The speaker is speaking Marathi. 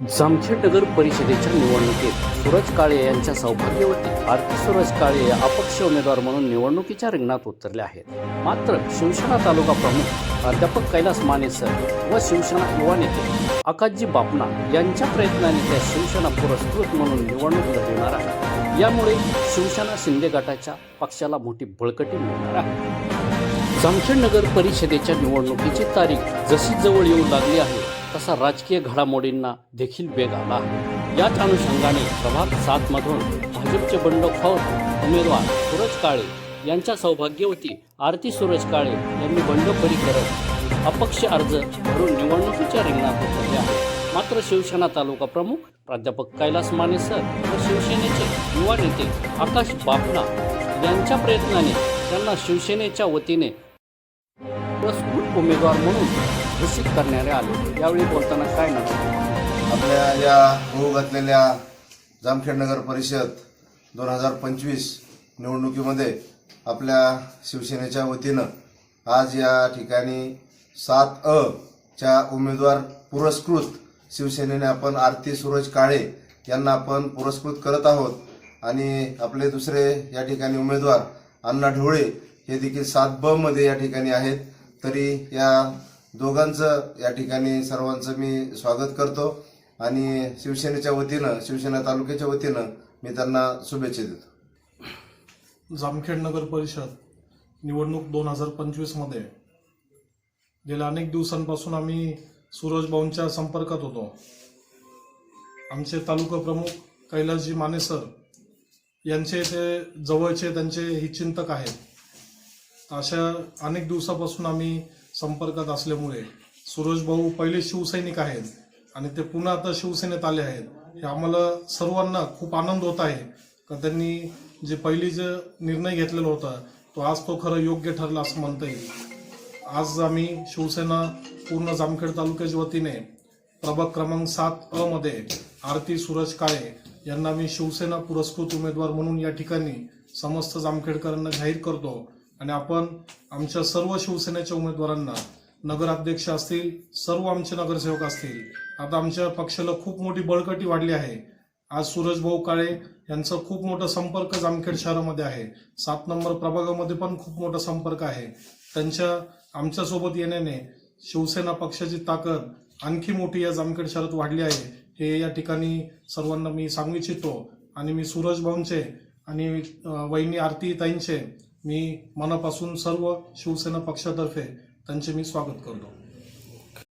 जामखेड नगर परिषदेच्या निवडणुकीत सूरज काळे यांच्या सौभाग्यवती आरती सूरज काळे या अपक्ष उमेदवार म्हणून निवडणुकीच्या रिंगणात उतरले आहेत. मात्र शिवसेना तालुका प्रमुख प्राध्यापक कैलास माने सर व शिवसेना युवा नेते आकाशजी बापना यांच्या प्रयत्नाने त्या शिवसेना पुरस्कृत म्हणून निवडणूक लढविणार आहे यामुळे शिवसेना शिंदे गटाच्या पक्षाला मोठी बळकटी मिळणार आहे. जामखेड नगर परिषदेच्या निवडणुकीची तारीख जशी जवळ येऊ लागली आहे तसा राजकीय घडामोडींना देखील वेग आला आहे. याच अनुषंगाने प्रभाग सात मधून भाजपचे बंडखोर उमेदवार सूरज काळे यांच्या सौभाग्यवती आरती सूरज काळे यांनी बंडखोरी करत अपक्ष अर्ज भरून निवडणुकीच्या रिंगणात उतरले आहे मात्र शिवसेना तालुका प्रमुख प्राध्यापक कैलास माने सर व शिवसेनेचे युवा नेते आकाश बापना यांच्या प्रयत्नाने त्यांना शिवसेनेच्या वतीने पुरस्कृत उमेदवार म्हणून घोषित करण्यात आले. यावेळी बोलताना काय नाही आपल्या या होऊ घातलेल्या जामखेड नगर परिषद दोन हजार पंचवीस निवडणुकीमध्ये आपल्या शिवसेनेच्या वतीनं आज या ठिकाणी सात अ च्या उमेदवार पुरस्कृत शिवसेनेने आपण आरती सूरज काळे यांना आपण पुरस्कृत करत आहोत. आणि आपले दुसरे या ठिकाणी उमेदवार अण्णा ढोळे हे देखील सात ब मध्ये या ठिकाणी आहेत. तरी या दोघांचं या ठिकाणी सर्वांचं मी स्वागत करतो. आणि शिवसेनेच्या वतीनं शिवसेना तालुक्याच्या वतीनं मी त्यांना शुभेच्छा देतो. जामखेड नगर परिषद निवडणूक दोन हजार पंचवीसमध्ये गेल्या अनेक दिवसांपासून आम्ही सूरजभाऊंच्या संपर्कात होतो. आमचे तालुका प्रमुख कैलासजी माने सर यांचे ते जवळचे त्यांचे हितचिंतक आहेत. अशा अनेक दिवसापासून आम्ही संपर्कात असल्यामुळे सूरज भाऊ पहिले शिवसैनिक आहेत आणि ते पुन्हा आता शिवसेनेत आले आहेत. हे आम्हाला सर्वांना खूप आनंद होत आहे. का त्यांनी जे पहिली जे निर्णय घेतलेला होता तो आज तो खरं योग्य ठरला असं म्हणता येईल. आज आम्ही शिवसेना पूर्ण जामखेड तालुक्याच्या वतीने प्रभाग क्रमांक सात अ मध्ये आरती सूरज काळे यांना मी शिवसेना पुरस्कृत उमेदवार म्हणून या ठिकाणी समस्त जामखेडकरांना जाहीर करतो. आणि आपण आमच्या सर्व शिवसेनेच्या उमेदवारांना नगराध्यक्ष असतील सर्व आमचे नगरसेवक असतील आता आमच्या पक्षाला खूप मोठी बळकटी वाढली आहे. आज सूरज भाऊ काळे यांचा खूप मोठा संपर्क जामखेड शहरामध्ये आहे. सात नंबर प्रभागामध्ये पण खूप मोठा संपर्क आहे. त्यांच्या आमच्यासोबत येण्याने शिवसेना पक्षाची ताकद आणखी मोठी या जामखेड शहरात वाढली आहे. हे या ठिकाणी सर्वांना मी सांगू इच्छितो. आणि मी सूरज भाऊंचे आणि वहिनी आरती ताईंचे मी मनापासून सर्व शिवसेना पक्षातर्फे त्यांचे मी स्वागत करतो.